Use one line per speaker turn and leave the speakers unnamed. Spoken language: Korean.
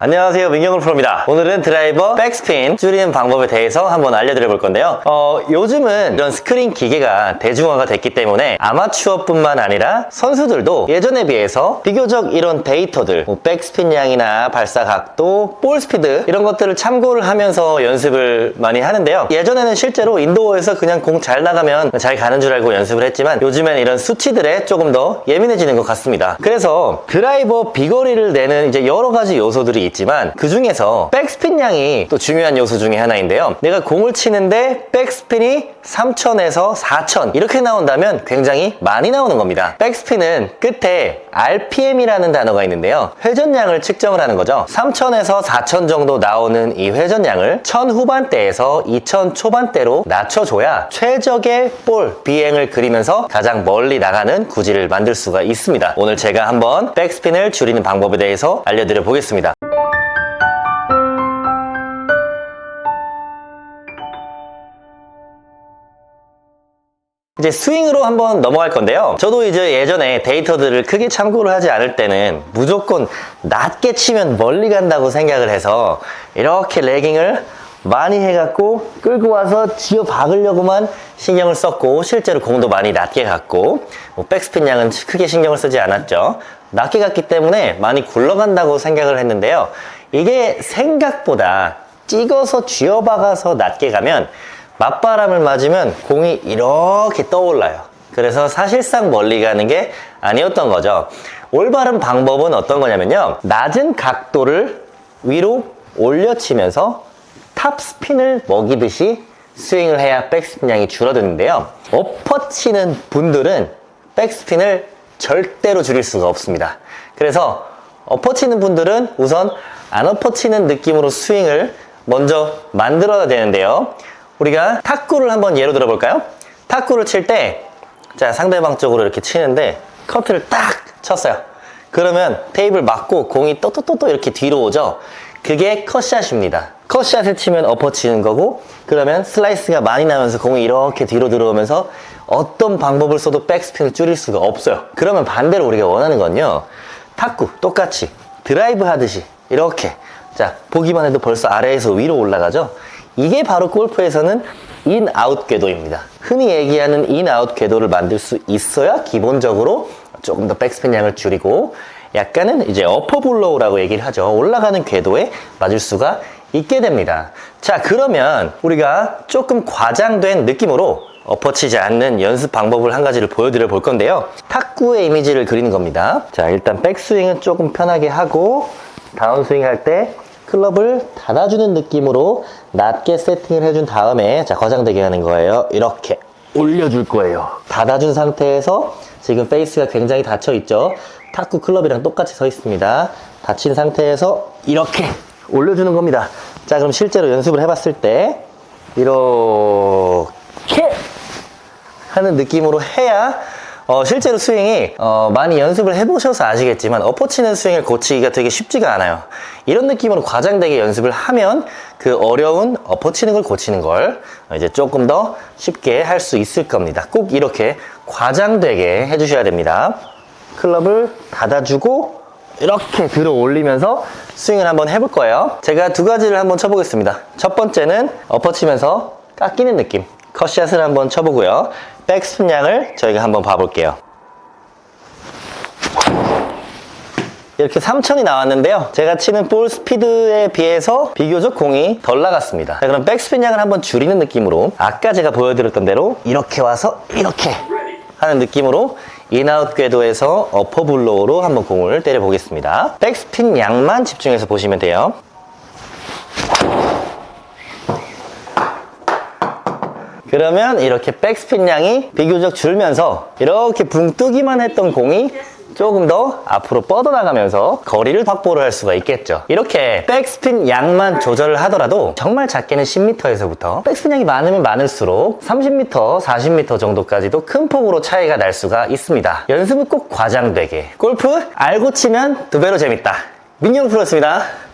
안녕하세요 민경훈 프로입니다. 오늘은 드라이버 백스핀 줄이는 방법에 대해서 한번 알려드려 볼 건데요. 어, 요즘은 이런 스크린 기계가 대중화가 됐기 때문에 아마추어뿐만 아니라 선수들도 예전에 비해서 비교적 이런 데이터들 뭐 백스핀 양이나 발사 각도, 볼 스피드 이런 것들을 참고를 하면서 연습을 많이 하는데요. 예전에는 실제로 인도어에서 그냥 공 잘 나가면 잘 가는 줄 알고 연습을 했지만 요즘엔 이런 수치들에 조금 더 예민해지는 것 같습니다. 그래서 드라이버 비거리를 내는 이제 여러 가지 요소들이 있지만 그 중에서 백스핀 양이 또 중요한 요소 중에 하나인데요. 내가 공을 치는데 백스핀이 3000에서 4000 이렇게 나온다면 굉장히 많이 나오는 겁니다. 백스핀은 끝에 RPM이라는 단어가 있는데요. 회전량을 측정을 하는 거죠. 3000에서 4000 정도 나오는 이 회전량을 1000 후반대에서 2000 초반대로 낮춰줘야 최적의 볼 비행을 그리면서 가장 멀리 나가는 구질을 만들 수가 있습니다. 오늘 제가 한번 백스핀을 줄이는 방법에 대해서 알려드려 보겠습니다. 이제 스윙으로 한번 넘어갈 건데요. 저도 이제 예전에 데이터들을 크게 참고를 하지 않을 때는 무조건 낮게 치면 멀리 간다고 생각을 해서 이렇게 레깅을 많이 해갖고 끌고 와서 지어 박으려고만 신경을 썼고 실제로 공도 많이 낮게 갔고 뭐 백스핀 양은 크게 신경을 쓰지 않았죠. 낮게 갔기 때문에 많이 굴러간다고 생각을 했는데요. 이게 생각보다 찍어서 쥐어 박아서 낮게 가면 맞바람을 맞으면 공이 이렇게 떠올라요. 그래서 사실상 멀리 가는 게 아니었던 거죠. 올바른 방법은 어떤 거냐면요. 낮은 각도를 위로 올려치면서 탑스핀을 먹이듯이 스윙을 해야 백스핀 양이 줄어드는데요. 엎어치는 분들은 백스핀을 절대로 줄일 수가 없습니다. 그래서 엎어치는 분들은 우선 안 엎어치는 느낌으로 스윙을 먼저 만들어야 되는데요. 우리가 탁구를 한번 예로 들어볼까요? 탁구를 칠 때, 자, 상대방 쪽으로 이렇게 치는데, 커트를 딱 쳤어요. 그러면 테이블 맞고 공이 또또또또 이렇게 뒤로 오죠? 그게 컷샷입니다. 컷샷을 치면 엎어치는 거고, 그러면 슬라이스가 많이 나면서 공이 이렇게 뒤로 들어오면서 어떤 방법을 써도 백스핀을 줄일 수가 없어요. 그러면 반대로 우리가 원하는 건요, 탁구 똑같이 드라이브 하듯이 이렇게 자 보기만 해도 벌써 아래에서 위로 올라가죠 이게 바로 골프에서는 인아웃 궤도입니다 흔히 얘기하는 인아웃 궤도를 만들 수 있어야 기본적으로 조금 더 백스핀 양을 줄이고 약간은 이제 어퍼 블로우라고 얘기를 하죠 올라가는 궤도에 맞을 수가 있게 됩니다 자 그러면 우리가 조금 과장된 느낌으로 엎어치지 않는 연습 방법을 한 가지를 보여드려 볼 건데요. 탁구의 이미지를 그리는 겁니다. 자, 일단 백스윙은 조금 편하게 하고 다운스윙 할 때 클럽을 닫아주는 느낌으로 낮게 세팅을 해준 다음에 자, 과장되게 하는 거예요. 이렇게 올려줄 거예요. 닫아준 상태에서 지금 페이스가 굉장히 닫혀 있죠. 탁구 클럽이랑 똑같이 서 있습니다. 닫힌 상태에서 이렇게 올려주는 겁니다. 자, 그럼 실제로 연습을 해봤을 때 이렇게 하는 느낌으로 해야 어, 실제로 스윙이 어, 많이 연습을 해보셔서 아시겠지만 엎어치는 스윙을 고치기가 되게 쉽지가 않아요. 이런 느낌으로 과장되게 연습을 하면 그 어려운 엎어치는 걸 고치는 걸 이제 조금 더 쉽게 할 수 있을 겁니다. 꼭 이렇게 과장되게 해주셔야 됩니다. 클럽을 닫아주고 이렇게 들어 올리면서 스윙을 한번 해볼 거예요. 제가 두 가지를 한번 쳐보겠습니다. 첫 번째는 엎어치면서 깎이는 느낌. 컷샷을 한번 쳐보고요. 백스핀 양을 저희가 한번 봐볼게요. 이렇게 3000이 나왔는데요. 제가 치는 볼 스피드에 비해서 비교적 공이 덜 나갔습니다. 자, 그럼 백스핀 양을 한번 줄이는 느낌으로 아까 제가 보여드렸던 대로 이렇게 와서 이렇게 하는 느낌으로 인아웃 궤도에서 어퍼 블로우로 한번 공을 때려 보겠습니다. 백스핀 양만 집중해서 보시면 돼요. 그러면 이렇게 백스핀 양이 비교적 줄면서 이렇게 붕 뜨기만 했던 공이 조금 더 앞으로 뻗어나가면서 거리를 확보를 할 수가 있겠죠. 이렇게 백스핀 양만 조절을 하더라도 정말 작게는 10m에서부터 백스핀 양이 많으면 많을수록 30m, 40m 정도까지도 큰 폭으로 차이가 날 수가 있습니다. 연습은 꼭 과장되게. 골프 알고 치면 두 배로 재밌다. 민영 프로였습니다.